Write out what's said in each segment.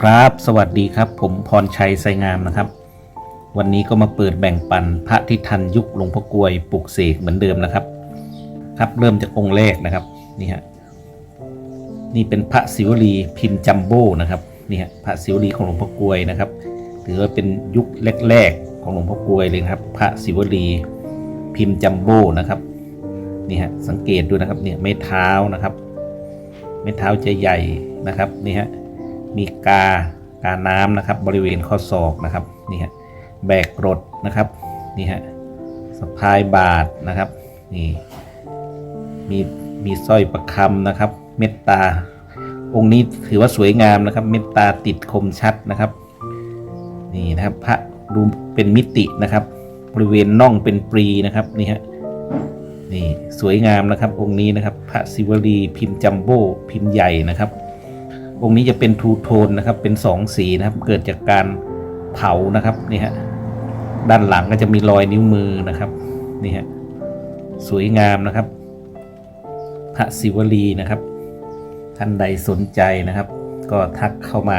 ครับ สวัสดีครับ ผมพรชัยไสงามนะครับ วันนี้ก็มาเปิดแบ่งปันพระที่ทันยุคหลวงพ่อกลวยปลุกเสกเหมือนเดิมนะครับ ครับเริ่มจากองค์แรกนะครับนี่ฮะนี่เป็นพระศิวลีพิมพ์จัมโบ้นะครับนี่ฮะพระศิวลีของหลวงพ่อกลวยนะครับถือว่าเป็นยุคแรกๆของหลวงพ่อกลวยเลยครับ พระศิวลีพิมพ์จัมโบ้นะครับนี่ฮะสังเกตดูนะครับเนี่ยไม่เท้านะครับเม็ดเท้าจะใหญ่นะครับนี่ฮะ มีกากาน้ำนะครับ บริเวณข้อศอกนะครับนี่ฮะแบกกรดนะครับนี่ฮะสะพายบาทนะครับนี่มีมีสร้อยประคำนะครับ เม็ดตา องค์นี้ถือว่าสวยงามนะครับ เม็ดตาติดคมชัดนะครับนี่นะครับพระดูเป็นมิตินะครับ บริเวณน่องเป็นปรีนะครับนี่ฮะนี่สวยงามนะครับ องค์นี้นะครับ พระศิวลีพิมพ์จัมโบ้พิมพ์ใหญ่นะครับ องค์นี้จะเป็นทูโทนนะครับเป็นสองสีนะครับเกิดจากการเผานะครับนี่ฮะด้านหลังก็จะมีรอยนิ้วมือนะครับนี่ฮะสวยงามนะครับพระศิวลีนะครับ ท่านใดสนใจนะครับ ก็ทักเข้ามา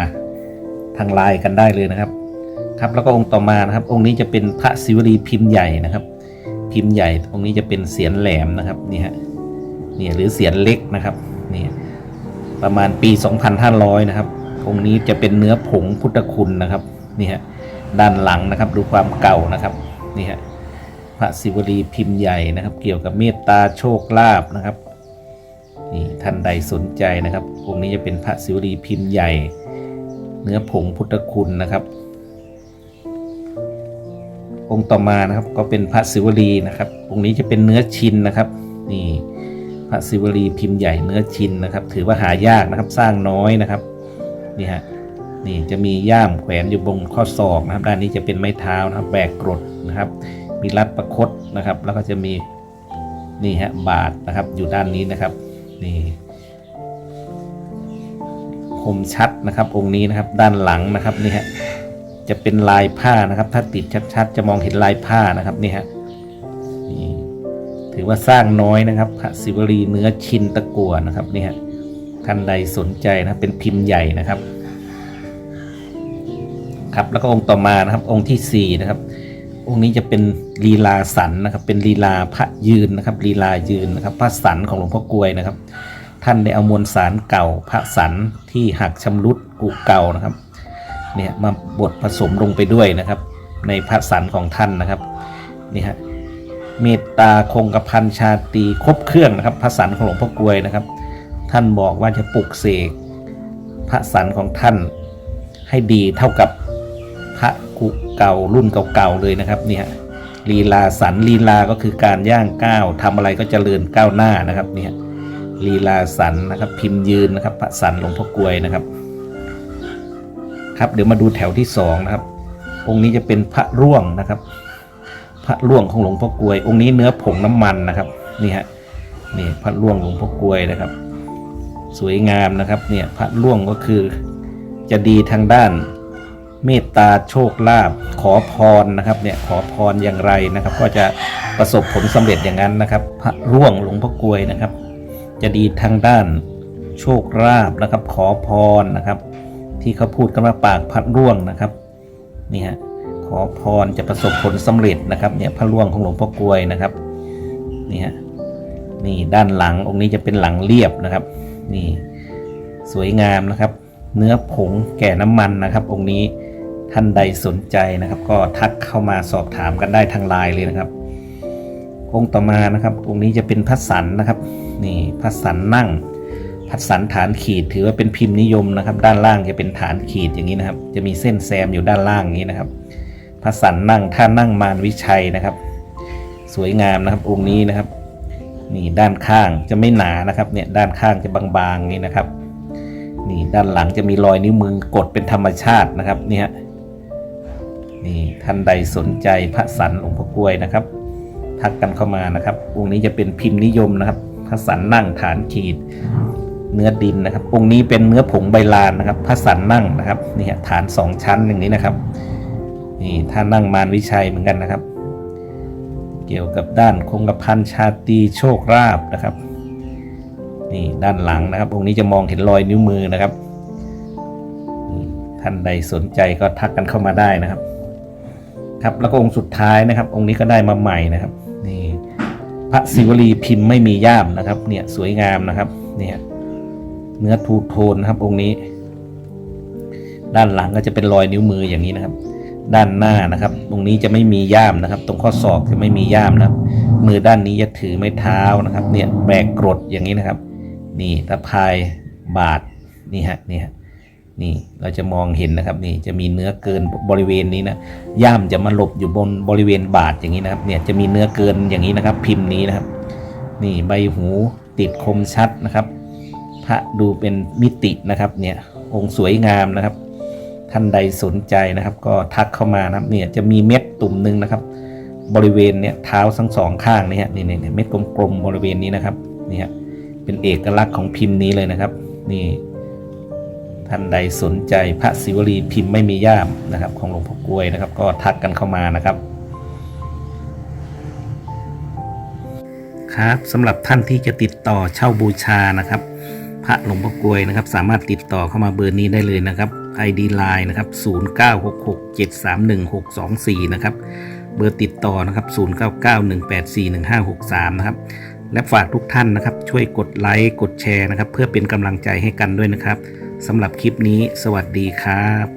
ทางไลน์กันได้เลยนะครับ ครับแล้วก็องค์ต่อมานะครับ องค์นี้จะเป็นพระศิวลีพิมพ์ใหญ่นะครับ พิมพ์ใหญ่ตรงนี้จะเป็นเสียนแหลมนะครับนี่ฮะนี่หรือเสียนเล็กนะครับนี่ ประมาณปี 2500 นะครับองค์นี้จะเป็นเนื้อผงพุทธคุณนะครับนี่ฮะด้านหลังนะครับดูความเก่านะครับนี่ฮะพระศิวลีพิมพ์ใหญ่นะครับ เกี่ยวกับเมตตาโชคลาภนะครับนี่ท่านใดสนใจนะครับองค์นี้จะเป็นพระศิวลีพิมพ์ใหญ่ เนื้อผงพุทธคุณนะครับ องค์ต่อมานะครับก็เป็นพระศิวลีนะครับองค์นี้จะเป็นเนื้อชินนะครับนี่ พระศิวลีพิมพ์ใหญ่เนื้อชินนะครับ ถือว่าหายากนะครับสร้างน้อยนะครับนี่ฮะนี่จะมีย่ามแขวนอยู่บนข้อศอกนะครับ ด้านนี้จะเป็นไม้เท้านะครับแบกกรดนะครับ มีรัดประคตนะครับ แล้วก็จะมีนี่ฮะบาทนะครับอยู่ด้านนี้นะครับนี่คมชัดนะครับ องค์นี้นะครับด้านหลังนะครับนี่ฮะจะเป็นลายผ้านะครับ ถ้าติดชัดๆ จะมองเห็นลายผ้านะครับนี่ฮะ ถือว่าสร้างน้อยนะครับพระศิวลีเนื้อชินตะกัวนะครับนี่ฮะท่านใดสนใจนะเป็นพิมพ์ใหญ่นะครับ ครับแล้วก็องค์ต่อมานะครับ องค์ที่สี่นะครับองค์นี้จะเป็นลีลาสันนะครับ เป็นลีลาพระยืนนะครับลีลายืนนะครับ พระสันของหลวงพ่อกลวยนะครับ ท่านได้เอามวลสารเก่า พระสันที่หักชำรุดกุเก่านะครับ เนี่ยมาบดผสมลงไปด้วยนะครับ ในพระสันของท่านนะครับนี่ฮะ เมตตาคงกระพันชาตีครบเครื่องนะครับพระสันของหลวงพ่อกลวยนะครับ ท่านบอกว่าจะปลุกเสกพระสันของท่านให้ดีเท่ากับพระกุเก่ารุ่นเก่าๆเลยนะครับเนี่ฮะลีลาสันลีลาก็คือการย่างก้าวทำอะไรก็เจริญก้าวหน้านะครับเนี่ยลีลาสันนะครับพิมพ์ยืนนะครับพระสันหลวงพ่อกลวยนะครับ ครับเดี๋ยวมาดูแถวที่สองนะครับองค์นี้จะเป็นพระร่วงนะครับ พระร่วงของหลวงพ่อกลวย องค์นี้เนื้อผงน้ำมันนะครับนี่ฮะนี่พระร่วงหลวงพ่อกลวยนะครับ สวยงามนะครับเนี่ยพระร่วงก็คือจะดีทางด้านเมตตาโชคลาภขอพรนะครับเนี่ยขอพรอย่างไรนะครับ ก็จะประสบผลสำเร็จอย่างนั้นนะครับ พระร่วงหลวงพ่อกลวยนะครับ จะดีทางด้านโชคลาภนะครับ ขอพรนะครับ ที่เขาพูดกันว่าปากพัดร่วงนะครับนี่ฮะ ขอพรจะประสบผลสำเร็จนะครับเนี่ยพระร่วงของหลวงพ่อกลวยนะครับนี่ฮะนี่ด้านหลังองค์นี้จะเป็นหลังเรียบนะครับ นี่สวยงามนะครับ เนื้อผงแก่น้ำมันนะครับ องค์นี้ท่านใดสนใจนะครับ ก็ทักเข้ามาสอบถามกันได้ทางไลน์เลยนะครับ องค์ต่อมานะครับ องค์นี้จะเป็นพระสันนะครับนี่พระสันนั่งพัดสันฐานขีดถือว่าเป็นพิมพ์นิยมนะครับ ด้านล่างจะเป็นฐานขีดอย่างนี้นะครับ จะมีเส้นแซมอยู่ด้านล่างอย่างนี้นะครับ พัดสันนั่งท่านั่งมารวิชัยนะครับ สวยงามนะครับองค์นี้นะครับนี่ด้านข้างจะไม่หนานะครับเนี่ยด้านข้างจะบางๆอย่างนี้นะครับนี่ด้านหลังจะมีรอยนิ้วมือกดเป็นธรรมชาตินะครับนี่ฮะนี่ท่านใดสนใจพระสันหลวงพ่อกล้วยนะครับ ทักกันเข้ามานะครับองค์นี้จะเป็นพิมพ์นิยมนะครับพระสันนั่งฐานขีด เนื้อดินนะครับองค์นี้เป็นเนื้อผงใบลานนะครับพระสันนั่งนะครับนี่ฮะฐานสองชั้นอย่างนี้นะครับ นี่ท่านนั่งมารวิชัยเหมือนกันนะครับ เกี่ยวกับด้านคงกระพันชาตรีโชคราบนะครับ นี่ด้านหลังนะครับองค์นี้จะมองเห็นรอยนิ้วมือนะครับ ท่านใดสนใจก็ทักกันเข้ามาได้นะครับ ครับแล้วก็องค์สุดท้ายนะครับ องค์นี้ก็ได้มาใหม่นะครับ นี่พระศิวลีพิมพ์ไม่มีย่ามนะครับ เนี่ยสวยงามนะครับ เนี่ยเนื้อทูโทนนะครับองค์นี้ ด้านหลังก็จะเป็นรอยนิ้วมืออย่างนี้นะครับ ด้านหน้านะครับ ตรงนี้จะไม่มีย่ามนะครับ ตรงข้อศอกจะไม่มีย่ามนะครับ มือด้านนี้จะถือไม้เท้านะครับ เนี่ยแบกกรดอย่างนี้นะครับ นี่ตะพายบาทนี่ฮะนี่ฮะนี่เราจะมองเห็นนะครับนี่จะมีเนื้อเกินบริเวณนี้นะย่ามจะมาหลบอยู่บนบริเวณบาทอย่างนี้นะครับเนี่ยจะมีเนื้อเกินอย่างนี้นะครับ พิมพ์นี้นะครับ นี่ใบหูติดคมชัดนะครับ พระดูเป็นมิตินะครับเนี่ยองค์สวยงามนะครับ ท่านใดสนใจนะครับ ก็ทักเข้ามานะครับเนี่ยจะมีเม็ดตุ่มหนึ่งนะครับ บริเวณเนี่ยเท้าทั้งสองข้างนี่ฮะนี่นี่นี่เม็ดกลมๆบริเวณนี้นะครับนี่ฮะเป็นเอกลักษณ์ของพิมพ์นี้เลยนะครับ นี่ ท่านใดสนใจพระศิวลีพิมพ์ไม่มีย่ามนะครับ ของหลวงพ่อกลวยนะครับ ก็ทักกันเข้ามานะครับครับสำหรับท่านที่จะติดต่อเช่าบูชานะครับ พระหลวงพ่อกลวยนะครับ สามารถติดต่อเข้ามาเบอร์นี้ได้เลยนะครับ ID Line นะครับ 0966731624 นะครับ เบอร์ติดต่อนะครับ 0991841563 นะครับ และฝากทุกท่านนะครับ ช่วยกดไลค์ กดแชร์นะครับ เพื่อเป็นกำลังใจให้กันด้วยนะครับสำหรับคลิปนี้ สวัสดีครับ